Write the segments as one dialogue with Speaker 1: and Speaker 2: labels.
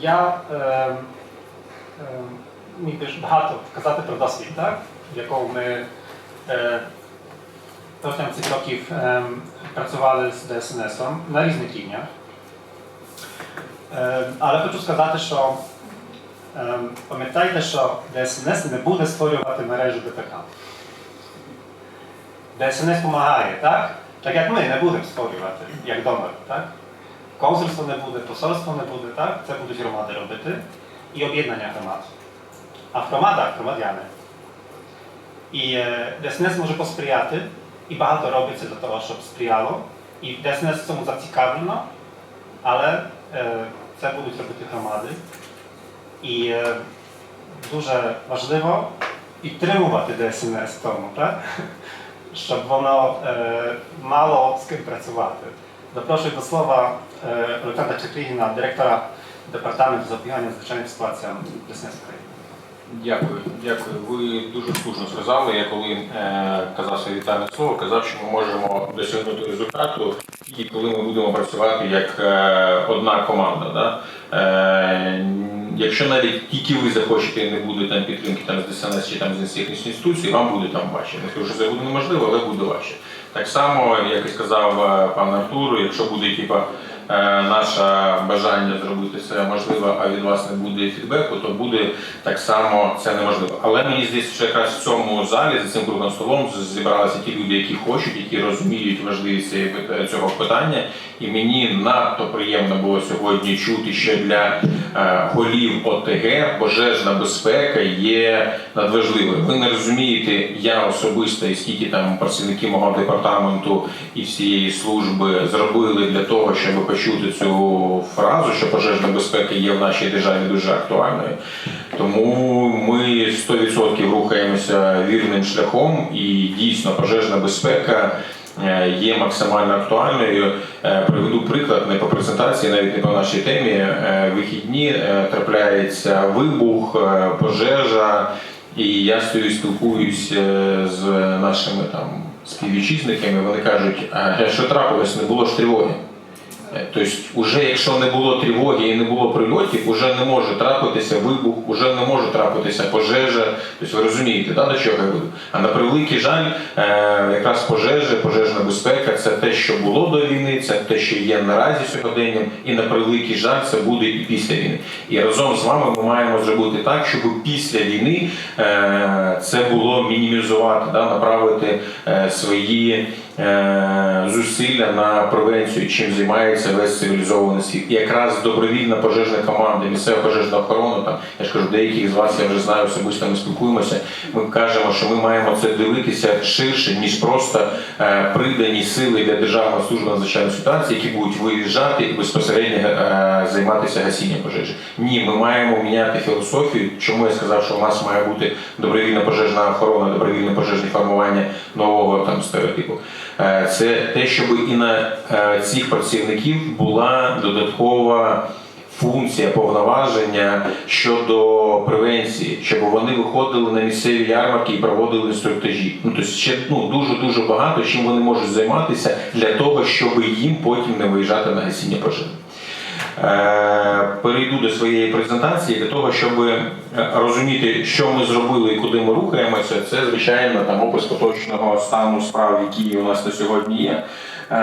Speaker 1: я е, е, міг би багато казати про досвід, так? в якому ми е, протягом цих років е, працювали з ДСНС-ом на різних рівнях. Е, але хочу сказати, що е, пам'ятайте, що ДСНС не буде створювати мережу ДПК. ДСНС допомагає, так? Так як ми не будемо створювати, як донор, так? Консульство не буде, посольство не буде, так? Це будуть громади робити і об'єднання громад. А в громадах громадяни. І е, ДСНС може посприяти, і багато робиться для того, щоб сприяло. І ДСНС цьому зацікавлено, але е, це будуть робити громади. І е, дуже важливо підтримувати ДСНС в тому, так? щоб воно мало з ким працювати. Запрошую до слова Олександра Чекрігіна, директора департаменту запобігання звичайним ситуаціям ДСНС України.
Speaker 2: Дякую, дякую. Ви дуже слушно сказали. Я коли е, казав своє вітальне слово, казав, що ми можемо досягнути результату, і коли ми будемо працювати як е, одна команда. Да? Е, якщо навіть тільки ви захочете не буде там підтримки там, з ДСНС чи там з інших інституцій, вам буде там важче. Не скажу, це буде неможливо, але буде важче. Так само, як і сказав е, пан Артур, якщо буде типа. Е, Наше бажання зробити все можливо, а від вас не буде фідбеку, то буде так само це неможливо. Але мені здається, що якраз в цьому залі за цим круглим столом зібралися ті люди, які хочуть, які розуміють важливість цього питання. І мені надто приємно було сьогодні чути, що для голів ОТГ пожежна безпека є надважливою. Ви не розумієте, я особисто і скільки там працівники мого департаменту і всієї служби зробили для того, щоб почути цю фразу, що пожежна безпека є в нашій державі дуже актуальною. Тому ми 100% рухаємося вірним шляхом, і дійсно пожежна безпека. Е, Є максимально актуальною. Е, Приведу приклад не по презентації, навіть не по нашій темі. Е, Вихідні трапляється вибух, пожежа, і я стою спілкуюсь з нашими там співвітчизниками. Вони кажуть, що трапилось, не було ж тривоги. Е, Тобто, уже якщо не було тривоги і не було прильотів, уже не може трапитися вибух, уже не може трапитися пожежа. Тобто ви розумієте, да, до чого я веду? А на превеликий жаль, е, якраз пожежа, пожежна безпека це те, що було до війни, це те, що є наразі сьогоденням, і на превеликий жаль, це буде і після війни. І разом з вами ми маємо зробити так, щоб після війни е, це було мінімізувати, да, направити свої зусилля на превенцію, чим займається весь цивілізований світ. Якраз добровільна пожежна команда, місцева пожежна охорона, там я ж кажу, деяких з вас я вже знаю особисто, ми спілкуємося. Ми кажемо, що ми маємо це дивитися ширше, ніж просто е, придані сили для державної служби надзвичайної ситуації, які будуть виїжджати і безпосередньо е, займатися гасінням пожежі. Ні, ми маємо міняти філософію. Чому я сказав, що у нас має бути добровільна пожежна охорона, добровільне пожежне формування нового там стереотипу. Е, Це те, щоб і на е, цих працівників була додаткова функція повноваження щодо превенції, щоб вони виходили на місцеві ярмарки і проводили інструктажі. Ну тобто ще ну дуже дуже багато чим вони можуть займатися для того, щоб їм потім не виїжджати на гасіння пожежі. Е, Перейду до своєї презентації для того, щоб е, розуміти, що ми зробили і куди ми рухаємося. Це звичайно там опис поточного стану справ, які у нас на сьогодні є. Е,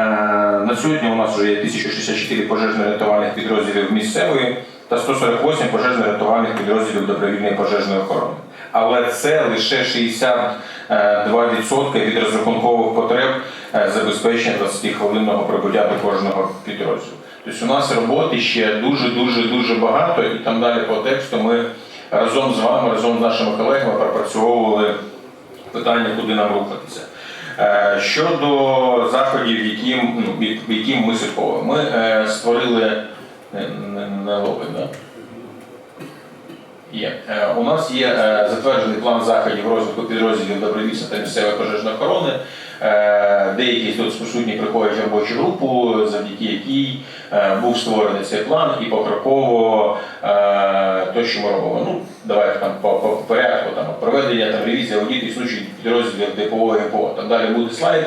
Speaker 2: На сьогодні у нас вже є 1064 пожежно-рятувальних підрозділів місцевої та 148 пожежно-рятувальних підрозділів добровільної пожежної охорони. Але це лише 62% від розрахункових потреб е, забезпечення 20-хвилинного прибуття до кожного підрозділу. Тобто у нас роботи ще дуже дуже дуже багато, і там далі по тексту ми разом з вами, разом з нашими колегами пропрацьовували питання, куди нам рухатися. Е, Щодо заходів, яким, ну, яким ми слідковуємо, ми е, створили не, не, не ловить, да? Є. Е, У нас є е, затверджений план заходів розвитку підрозділів добровільства та місцевої пожежної охорони. Е, Деякі тут присутні приходять в робочу групу, завдяки якій був створений цей план і покроково е, то, що ми робимо. Ну, давайте там по, по порядку там проведення там ревізія аудиту існуючих підрозділів ДПО і ГПО. Там далі буде слайд.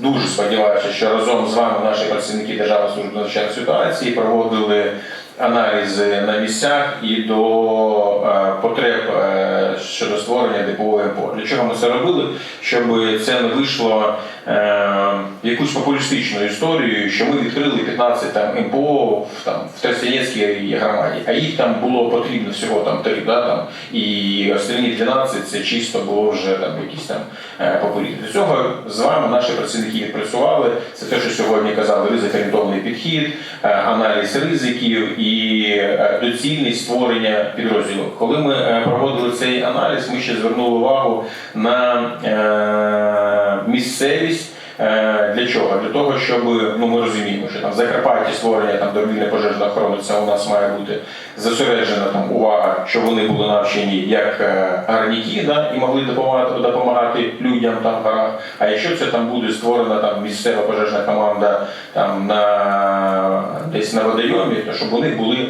Speaker 2: Дуже сподіваюся, що разом з вами наші працівники Державної служби надзвичайної ситуації проводили аналізи на місцях і до е, потреб е, щодо створення ДПО МПО. Для чого ми це робили? Щоб це не вийшло е, якусь популістичну історію, що ми відкрили 15 там МПО в, там, в Тростянецькій громаді, а їх там було потрібно всього там три, да, там, і останні 12 це чисто було вже там якісь там е, популізм. До цього з вами наші працівники відпрацювали. Це те, що сьогодні казали, ризик-орієнтовний підхід, е, аналіз ризиків і е, доцільність створення підрозділу. Коли ми проводили цей аналіз, ми ще звернули увагу на е, місцевість. Е, Для чого? Для того, щоб ну ми розуміємо, що там в Закарпатті створення там добільної пожежної охорони, це у нас має бути зосереджена там увага, щоб вони були навчені як е, гарніки, да, і могли допомагати, допомагати людям там в горах. А якщо це там буде створена там місцева пожежна команда там на десь на водойомі, то щоб них були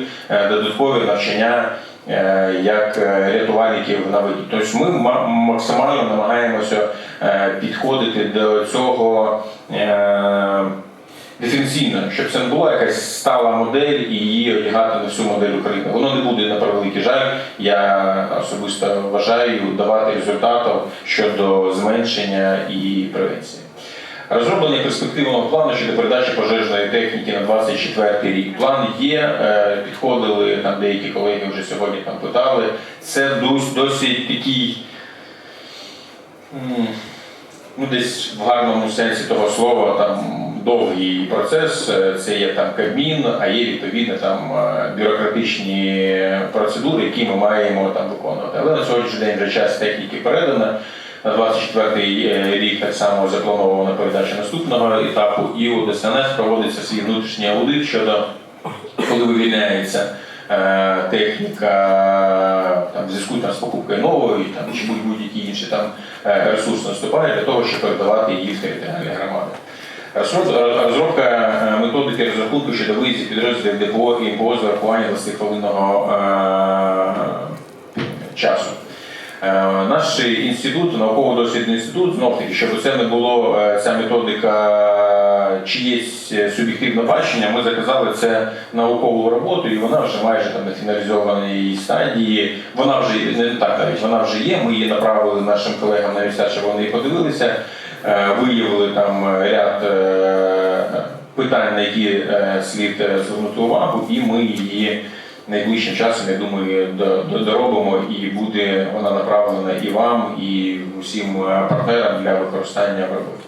Speaker 2: додаткові навчання як е, рятувальників на воді. Тобто ми максимально намагаємося е, підходити до цього. е, щоб це не була якась стала модель і її одягати на всю модель України. Воно не буде на превеликий жаль. Я особисто вважаю давати результатів щодо зменшення і превенції. Розроблення перспективного плану щодо передачі пожежної техніки на 24 рік. План є, е, підходили там деякі колеги вже сьогодні там питали. Це досить такий. Ну, десь в гарному сенсі того слова, там довгий процес, е, це є там Кабмін, а є відповідно там е, бюрократичні процедури, які ми маємо там виконувати. Але на сьогоднішній день вже час техніки передана. На 24-й е, рік так само запланована передача наступного етапу, і у ДСНС проводиться свій внутрішній аудит щодо коли вивільняється е, техніка там, в зв'язку там, з покупкою нової там, чи будь- будь-які інші там е, ресурси наступають для того, щоб передавати її в територіальні громади. Розробка методики розрахунку щодо виїздів підрозділів ДПО і МПО з врахування 20-хвилинного е, часу. Е, Наш інститут, науково-дослідний інститут, знов таки, щоб це не було е, ця методика чиєсь е, суб'єктивне бачення, ми заказали це наукову роботу, і вона вже майже там на фіналізованій стадії. Вона вже не так навіть вона вже є. Ми її направили нашим колегам на місця, щоб вони подивилися, виявили там ряд питань, на які слід звернути увагу, і ми її найближчим часом, я думаю, до- до- доробимо і буде вона направлена і вам, і усім е, партнерам для використання в роботі.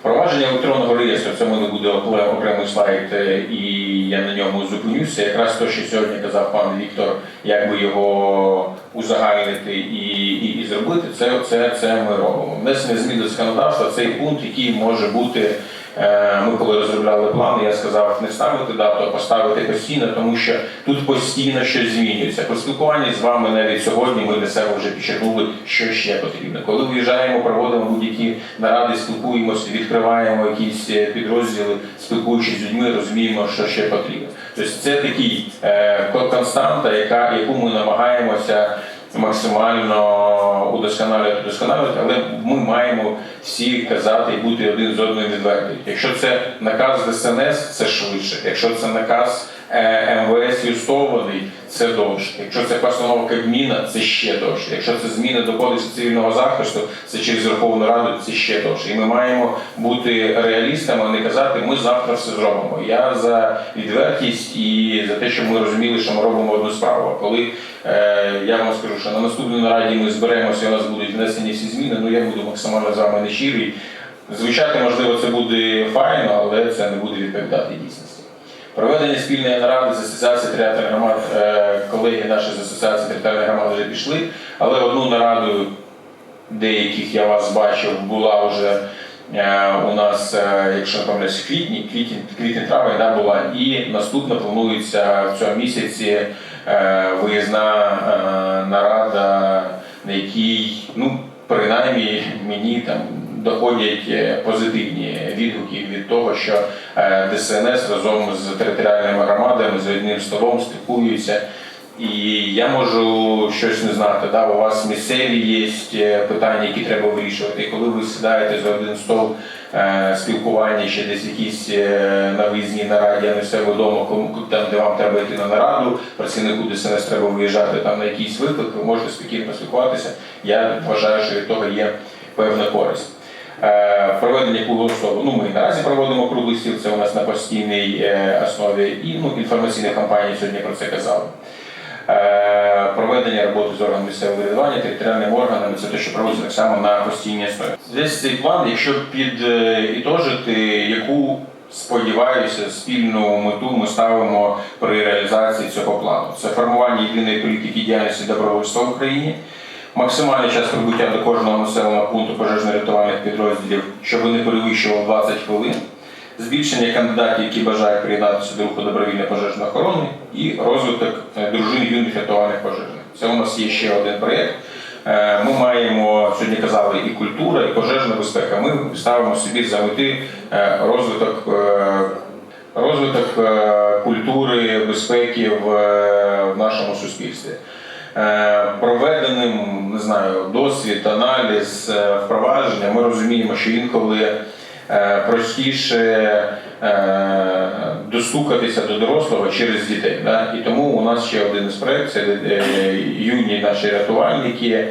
Speaker 2: Впровадження електронного реєстру це в мене буде окре- окремий слайд, е, і я на ньому зупинюся. Якраз те, що сьогодні казав пан Віктор, як би його узагальнити і, і, і зробити, це, це, це ми робимо. Внесення змін до законодавства цей пункт, який може бути. Е, Ми коли розробляли плани, я сказав не ставити дату, а поставити постійно, тому що тут постійно щось змінюється. По спілкуванні з вами навіть сьогодні ми для себе вже підчеркнули, що ще потрібно. Коли виїжджаємо, проводимо будь-які наради, спілкуємося, відкриваємо якісь е, підрозділи, спілкуючись з людьми, розуміємо, що ще потрібно. Тобто це такий е, константа, яка яку ми намагаємося максимально удосконалювати, удосконалювати, але ми маємо всі казати і бути один з одним відвертим. Якщо це наказ ДСНС, це швидше. Якщо це наказ МВС юстований, це довше. Якщо це постанова Кабміна, це ще довше. Якщо це зміни до кодексу цивільного захисту, це через Верховну Раду, це ще довше. І ми маємо бути реалістами, а не казати, ми завтра все зробимо. Я за відвертість і за те, щоб ми розуміли, що ми робимо одну справу. А коли е, я вам скажу, що на наступній нараді ми зберемося, і у нас будуть внесені всі зміни, ну я буду максимально з вами нещирий. Звучати, можливо, це буде файно, але це не буде відповідати дійсності. Проведення спільної наради з асоціацією територіальних громад, е, колеги наші з асоціації територіальних громад вже пішли, але одну нараду деяких я вас бачив, була вже е, у нас, е, якщо не помиляюсь, в квітні, квітень, квітень травень да, була, і наступна планується в цьому місяці виїзна нарада, на якій, ну, принаймні мені там доходять е, позитивні відгуки від того, що е, ДСНС разом з територіальними громадами з одним столом спілкуються. І я можу щось не знати. Да? У вас місцеві є е, питання, які треба вирішувати. І коли ви сідаєте за один стол спілкування, ще десь якісь на виїзній нараді, а не все вдома, кому там, де вам треба йти на нараду, працівнику ДСНС треба виїжджати там на якийсь виклик, ви можете спокійно поспілкуватися. Я вважаю, що від того є певна користь. Е, Проведення круглого. Ну, ми наразі проводимо круглий стіл, це у нас на постійній е, основі. І ну, інформаційна кампанія сьогодні про це казала. Е, Проведення роботи з органами місцевого врядування, територіальними органами це те, що проводиться так само на постійній основі. Десь цей план, якщо підітожити, яку сподіваюся, спільну мету ми ставимо при реалізації цього плану. Це формування єдиної політики діяльності добровольства в Україні. Максимальний час прибуття до кожного населеного пункту пожежно-рятувальних підрозділів, щоб не перевищував 20 хвилин, збільшення кандидатів, які бажають приєднатися до руху добровільної пожежної охорони, і розвиток е, дружин юних рятувальних пожежних. Це у нас є ще один проєкт. Е, Ми маємо сьогодні казали і культура, і пожежна безпека. Ми ставимо собі за мети е, розвиток. Розвиток культури безпеки в нашому суспільстві. Е, Проведеним не знаю, досвід, аналіз, е, впровадження, ми розуміємо, що інколи е, простіше достукатися до дорослого через дітей. Да? І тому у нас ще один із проєктів, це юні наші рятувальники,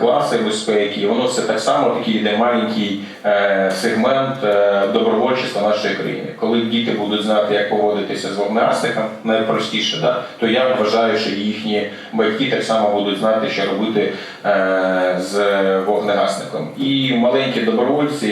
Speaker 2: класи безпеки. Воно все так само такий йде маленький е, сегмент е, добровольчества нашої країни. Коли діти будуть знати, як поводитися з вогнегасником, найпростіше, да? то я вважаю, що їхні батьки так само будуть знати, що робити е, з вогнегасником. І маленькі добровольці,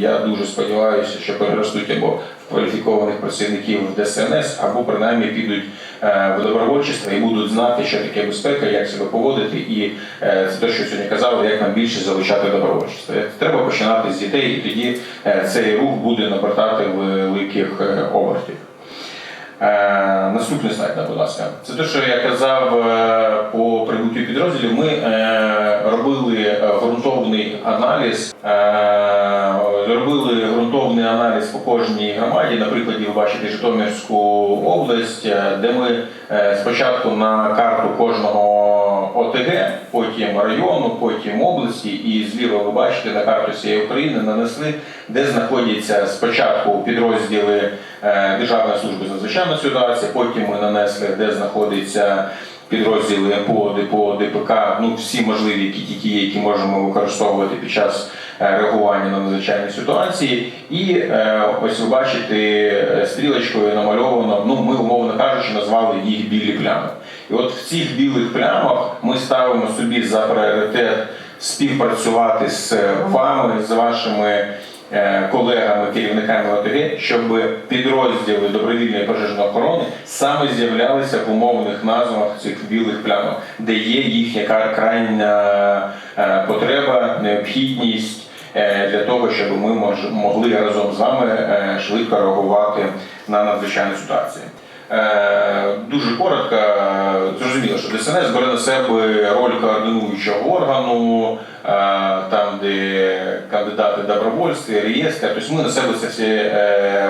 Speaker 2: я дуже сподіваюся, що переростуть або в кваліфікованих працівників ДСНС, або принаймні підуть е, в добровольчество і будуть знати, що таке безпека, як себе поводити, і е, це те, що сьогодні казали, як нам більше залучати добровольчество. Треба починати з дітей, і тоді е, цей рух буде набратати великих е, обертів. Е, Наступний слайд, будь ласка. Це те, що я казав е, по прибуттю підрозділів. Ми е, робили ґрунтовний аналіз, робили ґрунтовний аналіз по кожній громаді. Наприклад, ви бачите Житомирську область, де ми спочатку на карту кожного ОТГ, потім району, потім області, і зліва ви бачите на карту всієї України нанесли, де знаходяться спочатку підрозділи е, Державної служби з надзвичайної ситуації, потім ми нанесли, де знаходяться підрозділи МПО, ДПО, ДПК, ну всі можливі, які тільки є, які можемо використовувати під час е, реагування на надзвичайні ситуації. І е, ось ви бачите е, стрілочкою намальовано, ну ми умовно кажучи, назвали їх білі плями. І от в цих білих плямах ми ставимо собі за пріоритет співпрацювати з вами, з вашими колегами, керівниками ОТГ, щоб підрозділи добровільної пожежної охорони саме з'являлися в умовних назвах цих білих плямах, де є їхня крайня е, потреба, необхідність. е, Для того, щоб ми могли разом з вами е, швидко реагувати на надзвичайні ситуації. Е, Дуже коротко, е, зрозуміло, що ДСНС бере на себе роль координуючого органу, е, там, де кандидати добровольстві, реєстр, тобто ми на себе це все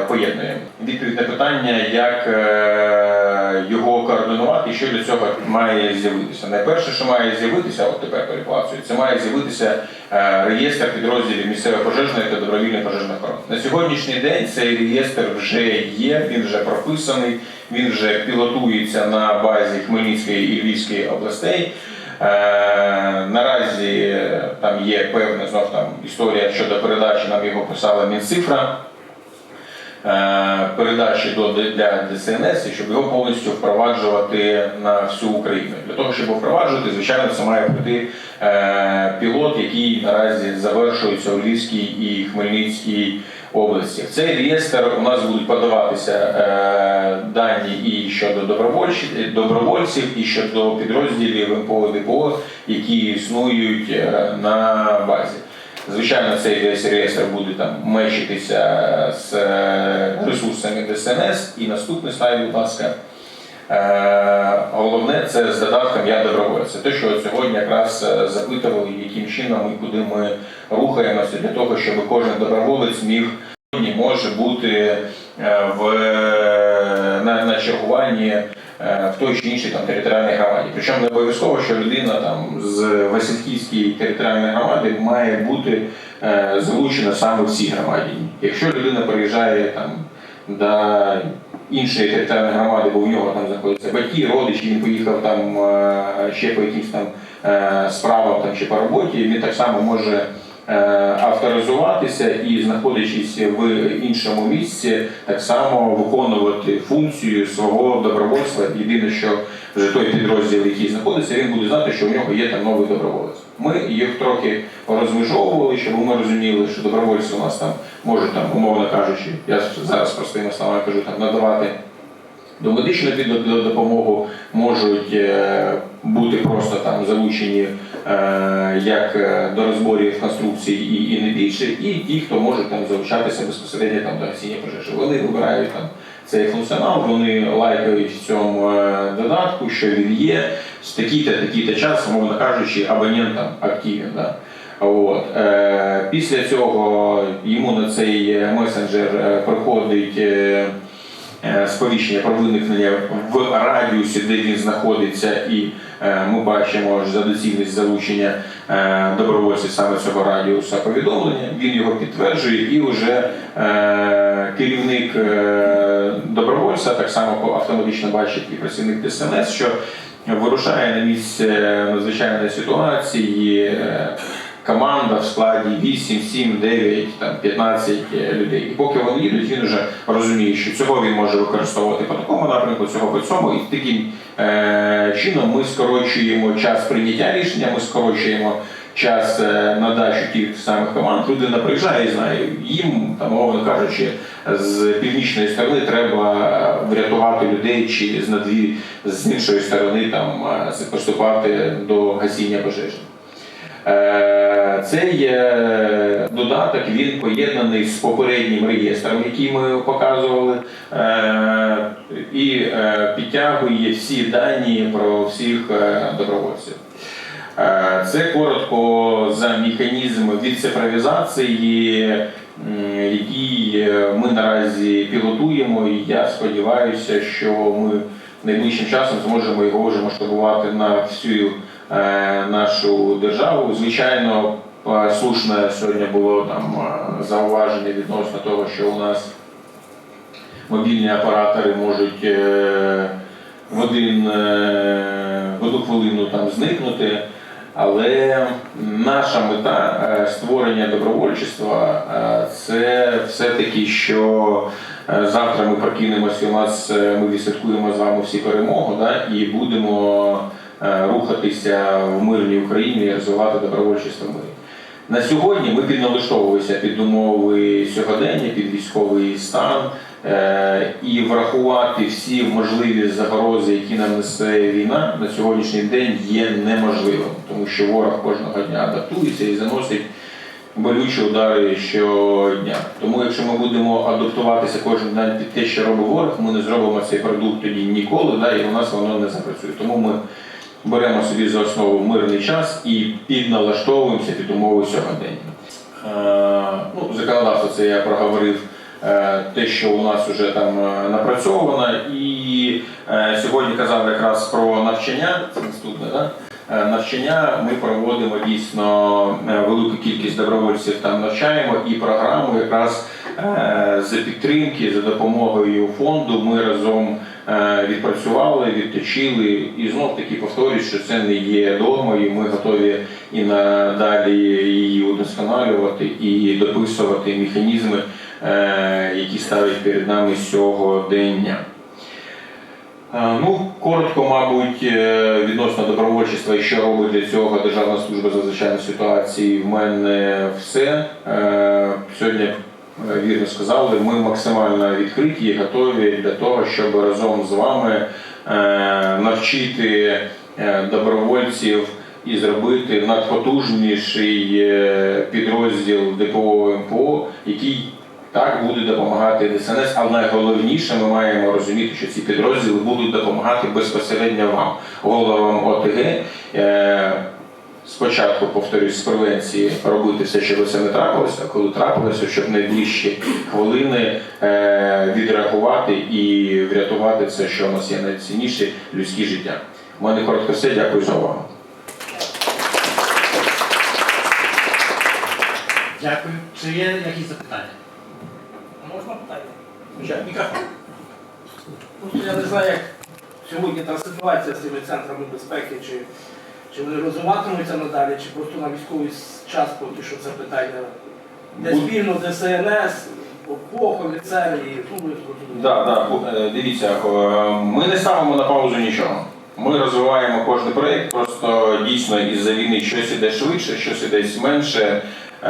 Speaker 2: поєднуємо. Відповідь на питання, як е, його координувати що для цього має з'явитися. Найперше, що має з'явитися, от тепер переплачую, це має з'явитися е, реєстр підрозділів місцевої пожежної та добровільної пожежної охорони. На сьогоднішній день цей реєстр вже є, він вже прописаний, він вже пілотується на базі Хмельницької і Львівської областей. Е, наразі е, там є певна знов там історія щодо передачі, нам його писала Мінцифра. е, Передачі до для ДСНС, і щоб його повністю впроваджувати на всю Україну. Для того, щоб впроваджувати, звичайно, це має е, пілот, який наразі завершується у Львівській і Хмельницькій області. В цей реєстр у нас будуть подаватися е, дані і щодо добровольців, і щодо підрозділів МПО ДПО, які існують е, на базі. Звичайно, цей весь реєстр буде там мечитися з е, ресурсами ДСНС. І наступний слайд, будь ласка. Е, Головне це з додатком Я добровольця. Те, що сьогодні якраз е, запитували, яким чином і куди ми рухаємося для того, щоб кожен доброволець міг може бути е, в, на, на чергуванні в той чи іншій там територіальній громаді. Причому не обов'язково, що людина там з Васильківської територіальної громади має бути залучена саме в цій громаді. Якщо людина приїжджає там до іншої територіальної громади, бо в нього там знаходяться батьки, родичі, він поїхав там е, ще по якимсь там е, справам там, чи по роботі, він так само може е, авторизуватися і, знаходячись в іншому місці, так само виконувати функцію свого добровольства. Єдине, що вже той підрозділ, який знаходиться, він буде знати, що у нього є там новий доброволець. Ми їх трохи розмежовували, щоб ми розуміли, що добровольці у нас там можуть там, умовно кажучи, я зараз простими словами кажу, там надавати домедичну допомогу, можуть е, бути просто там залучені е, як е, до розборів конструкцій і, і не більше, і ті, хто може там залучатися безпосередньо там до гасіння пожежі. Вони вибирають там цей функціонал, вони лайкають в цьому додатку, що він є, з такий-то, такий-то час, мовно кажучи, абонент там. Да? От. Е, після цього йому на цей месенджер е, приходить е, сповіщення про виникнення в радіусі, де він знаходиться, і ми бачимо за доцільність залучення добровольців саме цього радіуса повідомлення. Він його підтверджує, і вже керівник добровольця так само автоматично бачить і працівник ДСНС, що вирушає на місце надзвичайної ситуації. Е, Команда в складі 8, 7, 9, там, 15 людей. І поки вони їдуть, він вже розуміє, що цього він може використовувати по такому напрямку, цього по цьому. І таким е, чином ми скорочуємо час прийняття рішення, ми скорочуємо час е, надачі тих самих команд. Людина приїжджає і знає, їм, там, мовно кажучи, з північної сторони треба врятувати людей, чи з надві з іншої сторони там, е, поступати до гасіння пожежі. Е, Цей додаток він поєднаний з попереднім реєстром, який ми показували, е, і е, підтягує всі дані про всіх добровольців. Це коротко за механізм відцифровізації, який ми наразі пілотуємо, і я сподіваюся, що ми найближчим часом зможемо його вже масштабувати на всю нашу державу. Звичайно, е, слушне сьогодні було там е, зауваження відносно того, що у нас мобільні оператори можуть е, в один е, в одну хвилину там зникнути. Але наша мета е, створення добровольчества е, це все-таки, що е, завтра ми прокинемося, у нас е, ми відсвяткуємо з вами всі перемогу, да, і будемо е, рухатися в мирній Україні і розвивати добровольчество в. На сьогодні ми підналаштовуємося під умови сьогодення, під військовий стан е, і врахувати всі можливі загрози, які нам несе війна, на сьогоднішній день є неможливим, тому що ворог кожного дня адаптується і заносить болючі удари щодня. Тому якщо ми будемо адаптуватися кожен день під те, що робить ворог, ми не зробимо цей продукт тоді ніколи, да, і у нас воно не запрацює. Тому ми беремо собі за основу мирний час і підналаштовуємося під умови сьогодення. Е, ну, законодавство це я проговорив. е, Те, що у нас вже там е, напрацьовано, і сьогодні казав якраз про навчання, це наступне, да? Навчання ми проводимо дійсно велику кількість добровольців там навчаємо і програму якраз за підтримки, за допомогою фонду ми разом відпрацювали, відточили і знов таки повторюю, що це не є догмою. Ми готові і надалі її удосконалювати і дописувати механізми, е, які ставить перед нами сьогодення. Е, Ну, коротко, мабуть, е, відносно добровольчества і що робить для цього Державна служба з ситуацій, в мене все. Е, Сьогодні е, вірно сказали, ми максимально відкриті і готові для того, щоб разом з вами е, навчити е, добровольців і зробити надпотужніший е, підрозділ ДПО МПО, який так буде допомагати ДСНС, але найголовніше ми маємо розуміти, що ці підрозділи будуть допомагати безпосередньо вам, головам ОТГ. Спочатку, повторюсь, з превенції робити все, щоб це не трапилося, а коли трапилося, щоб найближчі хвилини е, відреагувати і врятувати це, що у нас є найцінніше людське життя. У мене коротко все. Дякую за увагу.
Speaker 1: Дякую. Чи є якісь запитання?
Speaker 3: Можна питання?
Speaker 1: Мікрофон.
Speaker 3: Я не знаю, як сьогодні та ситуація з цими центрами безпеки, чи, чи вони розвиватимуться надалі, чи просто на військовий час поки що це питання. Де спільно ДСНС, ОПОХ, офіцери і
Speaker 2: тут Так, так, е, дивіться, е, ми не ставимо на паузу нічого. Ми розвиваємо кожен проєкт, просто дійсно із-за війни щось іде швидше, щось іде менше. Е,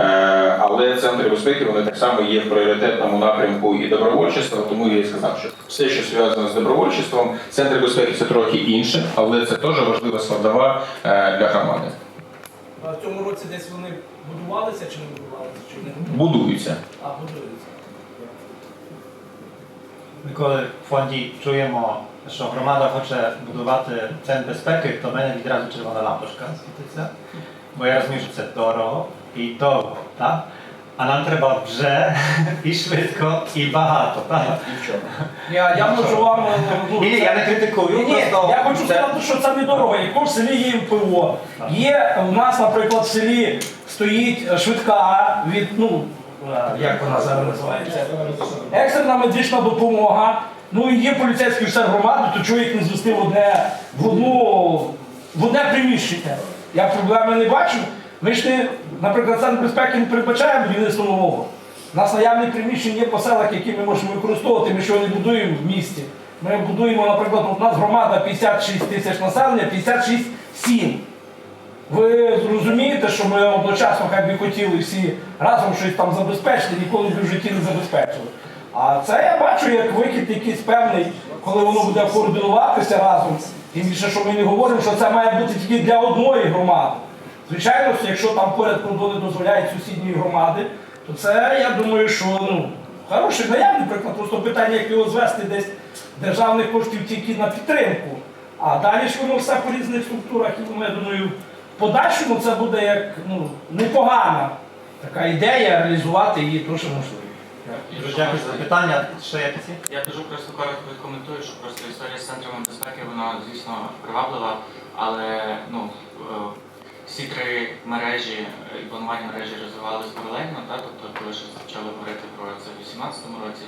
Speaker 2: Але центри безпеки вони так само є в пріоритетному напрямку і добровольчества, тому я і сказав, що все, що зв'язано з добровольчеством, центри безпеки це трохи інше, але це теж важлива складова е, для громади.
Speaker 3: А в цьому році десь вони будувалися чи не будувалися? Чи не
Speaker 2: Будуються.
Speaker 3: А, будуються.
Speaker 1: Ми коли в фонді чуємо, що громада хоче будувати центр безпеки, то в мене відразу червона лампочка світиться. Бо я розумію, що це дорого і довго, так? А нам треба вже і швидко, і багато, так?
Speaker 3: Я, я можу вам. ну,
Speaker 1: Ні, ні, я не критикую,
Speaker 3: Ні, ні,
Speaker 1: просто
Speaker 3: я хочу сказати, що це недорого. Якщо в селі є ПО, є у нас, наприклад, в селі стоїть швидка від, ну, е, як вона зараз називається? Екстрена медична допомога. Ну і є поліцейський офіцер громади, то чого їх не звести в одне, в одну, в одне приміщення. Я проблеми не бачу. Ми ж не, наприклад, центр безпеки не передбачає будівництво нового. У нас наявні приміщення є по селах, які ми можемо використовувати, ми що не будуємо в місті. Ми будуємо, наприклад, у нас громада 56 тисяч населення, 56 сім. Ви зрозумієте, що ми одночасно хай би хотіли всі разом щось там забезпечити, ніколи б в житті не забезпечили. А це я бачу як вихід якийсь певний, коли воно буде координуватися разом. Тим більше, що ми не говоримо, що це має бути тільки для одної громади. Звичайно, якщо там поряд кордони дозволяють сусідньої громади, то це я думаю, що ну, хороший наявний приклад, просто питання, як його звести десь державних коштів тільки на підтримку. А далі ж воно все по різних структурах, і воно, я думаю, в подальшому це буде як ну, непогана така ідея реалізувати її дуже можливо.
Speaker 1: Дуже дякую за запитання. Ще якісь?
Speaker 4: Я дуже просто коротко відкоментую, що просто історія з центрами безпеки, вона, звісно, приваблива, але ну, е, всі три мережі е, і планування мережі розвивалися паралельно, та? тобто коли ще почали говорити про це в 2018 році,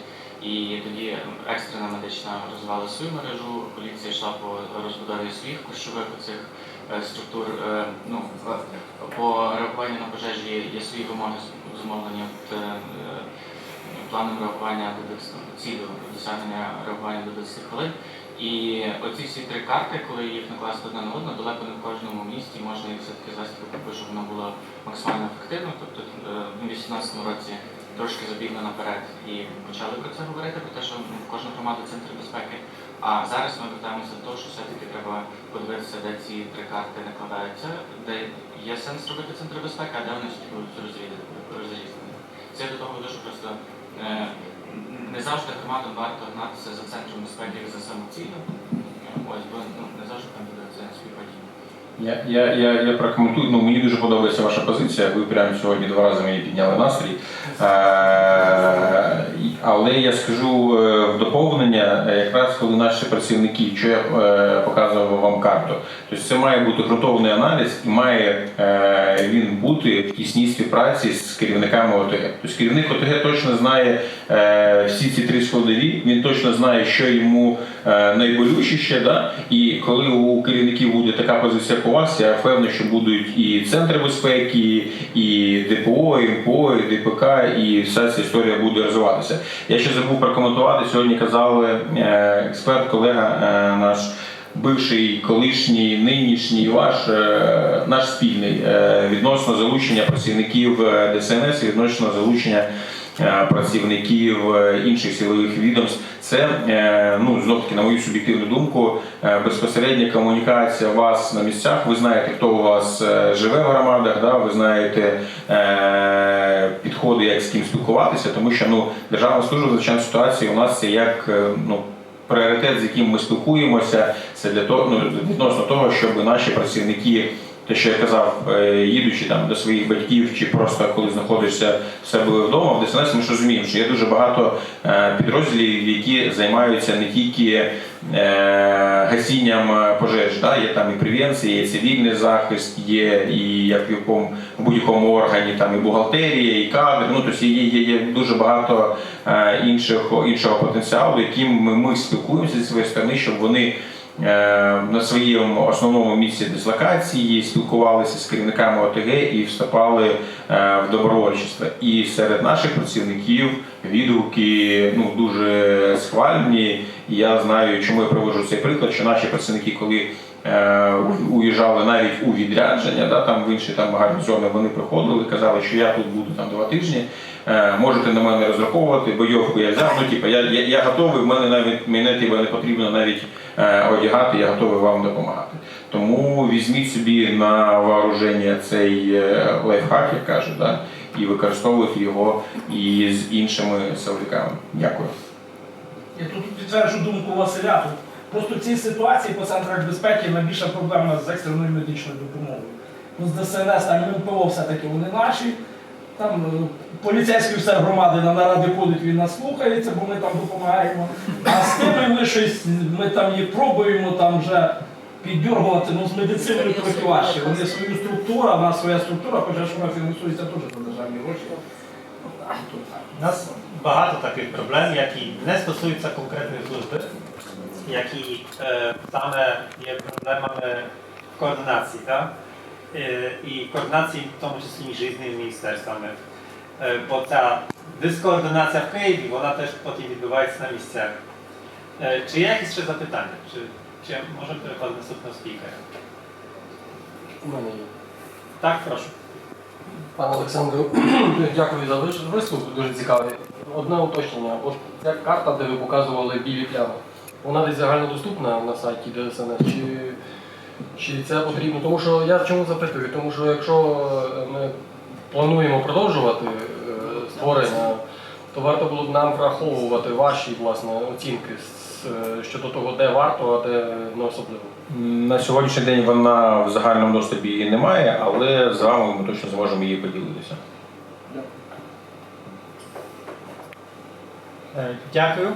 Speaker 4: і тоді екстрена медична розвивала свою мережу, поліція йшла по розбудові своїх кущових оцих е, структур. Е, Ну, по реагуванню на пожежі є- свої вимоги зумовлені планом реагування до 10 цілю досягнення реагування до 10 хвилин. І оці всі три карти, коли їх накласти одна на одну, далеко не в кожному місті можна їх все-таки звести щоб воно було максимально ефективно. Тобто е, у 2018 році трошки забігли наперед і почали про це говорити, про те, що ну, в кожну громаду центр безпеки. А зараз ми вертаємося до того, що все-таки треба подивитися, де ці три карти накладаються, де є сенс робити центр безпеки, а де вони все-таки будуть розрізані. Це до того що просто е, не завжди громадам варто гнатися за центром безпеки за самоціллю. Ось, бо ну, не завжди там буде це співпадіння.
Speaker 2: Я, я, я, я прокоментую, ну мені дуже подобається ваша позиція. Ви прямо сьогодні два рази мені підняли настрій. Е, але я скажу е, в доповнення, е, якраз коли наші працівники, що я е, показував вам карту, тобто це має бути ґрунтовний аналіз і має він бути в тісній співпраці з керівниками ОТГ. Тобто керівник ОТГ точно знає всі ці три складові, він точно знає, що йому найболючіше, да? і коли у керівників буде така позиція по вас, я впевнений, що будуть і центри безпеки, і ДПО, і МПО, і ДПК, і вся ця історія буде розвиватися. Я ще забув прокоментувати. Сьогодні казали е, експерт, колега е, наш. Бивший, колишній, нинішній ваш е, наш спільний відносно залучення працівників ДСНС, відносно залучення працівників інших силових відомств. Це е, ну знов таки, на мою суб'єктивну думку, е, безпосередня комунікація вас на місцях. Ви знаєте, хто у вас е, живе в громадах, да? ви знаєте підходи, як з ким спілкуватися, тому що ну державна служба звичайно ситуації у нас це як ну. Пріоритет, з яким ми спілкуємося, це для того, ну, відносно того, щоб наші працівники те, що я казав, е, їдучи там до своїх батьків, чи просто коли знаходишся в себе вдома, в ДСНС, ми ж розуміємо, що є дуже багато е, підрозділів, які займаються не тільки е, гасінням пожеж, да? є там і превенція, є цивільний захист, є і як в якому будь-якому органі там і бухгалтерія, і кадри. Ну тобто є, є, є дуже багато інших, іншого потенціалу, яким ми, ми спілкуємося зі своєї сторони, щоб вони на своєму основному місці дислокації спілкувалися з керівниками ОТГ і вступали е, в добровольчество. І серед наших працівників відгуки ну дуже схвальні. Я знаю, чому я привожу цей приклад, що наші працівники, коли е, уїжджали навіть у відрядження, да, там в інші там гарнізони, вони приходили, казали, що я тут буду там два тижні. Е, можете на мене розраховувати, бойовку я взяв. Ну, типу, я, я, я готовий, в мене навіть мене типу, не потрібно навіть е, одягати, я готовий вам допомагати. Тому візьміть собі на вооруження цей е, лайфхак, як кажуть, да, і використовуйте його і з іншими силовиками. Дякую.
Speaker 3: Я тут підтверджу думку Василя. Просто в цій ситуації по центрах безпеки найбільша проблема з екстреною медичною допомогою. Ну, з ДСНС там МПО все-таки вони наші. Там е, поліцейський все громади на наради ходить, він нас слухається, бо ми там допомагаємо. А з тими ми щось, ми там їх пробуємо там вже піддергувати, ну з медициною трохи важче. Вони свою структуру, а в нас своя структура, хоча що вона фінансується теж за державні гроші.
Speaker 1: У нас багато таких проблем, які не стосуються конкретної служби, які е, саме є проблемами в координації, так? Е, і координації в тому числі між різними міністерствами. Е, бо ця дискоординація в Києві, вона теж потім відбувається на місцях. Е, чи є якісь ще запитання? Чи, чи можемо переходити до наступного спікера?
Speaker 5: У мене є.
Speaker 1: Так, прошу.
Speaker 5: Пане Олександру, дякую за виш- виступ, дуже цікавий. Одне уточнення. От ця карта, де ви показували білі плями, вона десь загальнодоступна на сайті ДСНС, чи, чи це потрібно? Тому що я чому запитую? Тому що якщо е, ми плануємо продовжувати е, створення, то варто було б нам враховувати ваші власне оцінки е, щодо того, де варто, а де не особливо.
Speaker 2: На сьогоднішній день вона в загальному доступі її немає, але з вами ми точно зможемо її поділитися.
Speaker 1: Дякую.